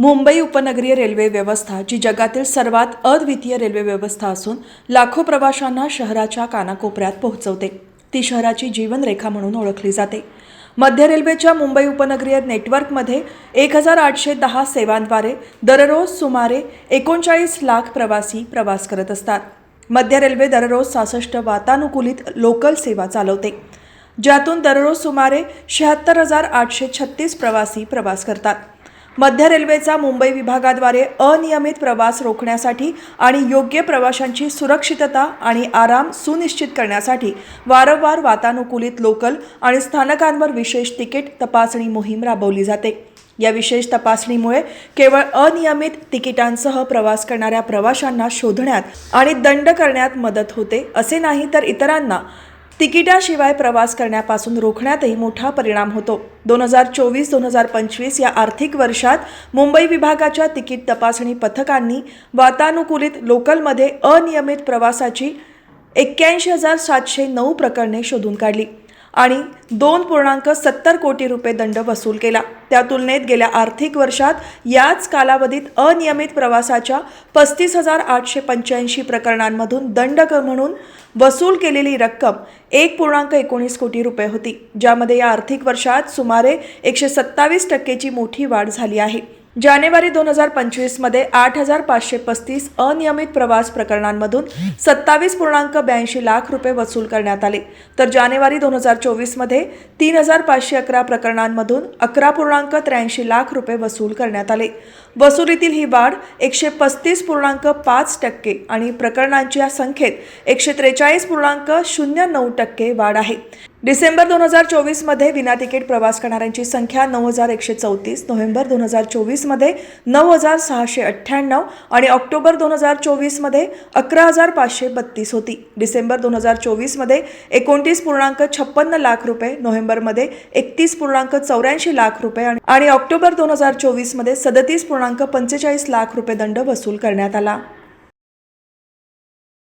मुंबई उपनगरीय रेल्वे व्यवस्था जी जगातील सर्वात अद्वितीय रेल्वे व्यवस्था असून लाखो प्रवाशांना शहराच्या कानाकोपऱ्यात पोहोचवते. ती शहराची जीवनरेखा म्हणून ओळखली जाते. मध्य रेल्वेच्या मुंबई उपनगरीय नेटवर्कमध्ये एक हजार आठशे दहा सेवांद्वारे दररोज सुमारे एकोणचाळीस लाख प्रवासी प्रवास करत असतात. मध्य रेल्वे दररोज सहासष्ट वातानुकूलित लोकल सेवा चालवते. ज्यातून दररोज सुमारे शहात्तर हजार आठशे छत्तीस प्रवासी प्रवास करतात. मध्य रेल्वेचा मुंबई विभागाद्वारे अनियमित प्रवास रोखण्यासाठी आणि योग्य प्रवाशांची सुरक्षितता आणि आराम सुनिश्चित करण्यासाठी वारंवार वातानुकूलित लोकल आणि स्थानकांवर विशेष तिकीट तपासणी मोहीम राबवली जाते. या विशेष तपासणीमुळे केवळ अनियमित तिकिटांसह प्रवास करणाऱ्या प्रवाशांना शोधण्यात आणि दंड करण्यात मदत होते असे नाही तर इतरांना तिकिटाशिवाय प्रवास करण्यापासून रोखण्यातही मोठा परिणाम होतो. दोन हजार चोवीस दोन हजार पंचवीस या आर्थिक वर्षात मुंबई विभागाच्या तिकीट तपासणी पथकांनी वातानुकूलित लोकलमध्ये अनियमित प्रवासाची एक्क्याऐंशी हजार सातशे नऊ प्रकरणे शोधून काढली. आणि दोन पूर्णांक सत्तर कोटी रुपये दंड वसूल केला. त्या तुलनेत गेल्या आर्थिक वर्षात याच कालावधीत अनियमित प्रवासाच्या पस्तीस हजार आठशे पंच्याऐंशी प्रकरणांमधून दंड म्हणून वसूल केलेली रक्कम एक पूर्णांक एकोणीस कोटी रुपये होती ज्यामध्ये या आर्थिक वर्षात सुमारे एकशे सत्तावीस टक्केची मोठी वाढ झाली आहे. जानेवारी दोन हजार पंचवीसमध्ये आठ हजार पाचशे पस्तीस अनियमित प्रवास प्रकरणांमधून सत्तावीस पूर्णांक ब्याऐंशी लाख रुपये वसूल करण्यात आले. तर जानेवारी दोन हजार चोवीसमध्ये तीन हजार पाचशे अकरा प्रकरणांमधून अकरा पूर्णांक त्र्याऐंशी लाख रुपये वसूल करण्यात आले. वसुलीतील ही वाढ एकशे पस्तीस पूर्णांक पाच टक्के आणि प्रकरणांच्या संख्येत एकशे त्रेचाळीस पूर्णांक शून्य नऊ टक्के वाढ आहे. डिसेंबर दोन हजार चोवीसमध्ये विना तिकीट प्रवास करणाऱ्यांची संख्या नऊ हजार एकशे चौतीस नोव्हेंबर दोन हजार चोवीसमध्ये नऊ हजार सहाशे अठ्ठ्याण्णव आणि ऑक्टोबर दोन हजार चोवीसमध्ये अकरा हजार पाचशे बत्तीस होती. डिसेंबर दोन हजार चोवीसमध्ये एकोणतीस पूर्णांक छप्पन्न लाख रुपये नोव्हेंबरमध्ये एकतीस पूर्णांक चौऱ्याऐंशी लाख रुपये आणि- आणि ऑक्टोबर दोन हजार चोवीसमध्ये सदतीस पूर्णांक पंचेचाळीस लाख रुपये दंड वसूल करण्यात आला.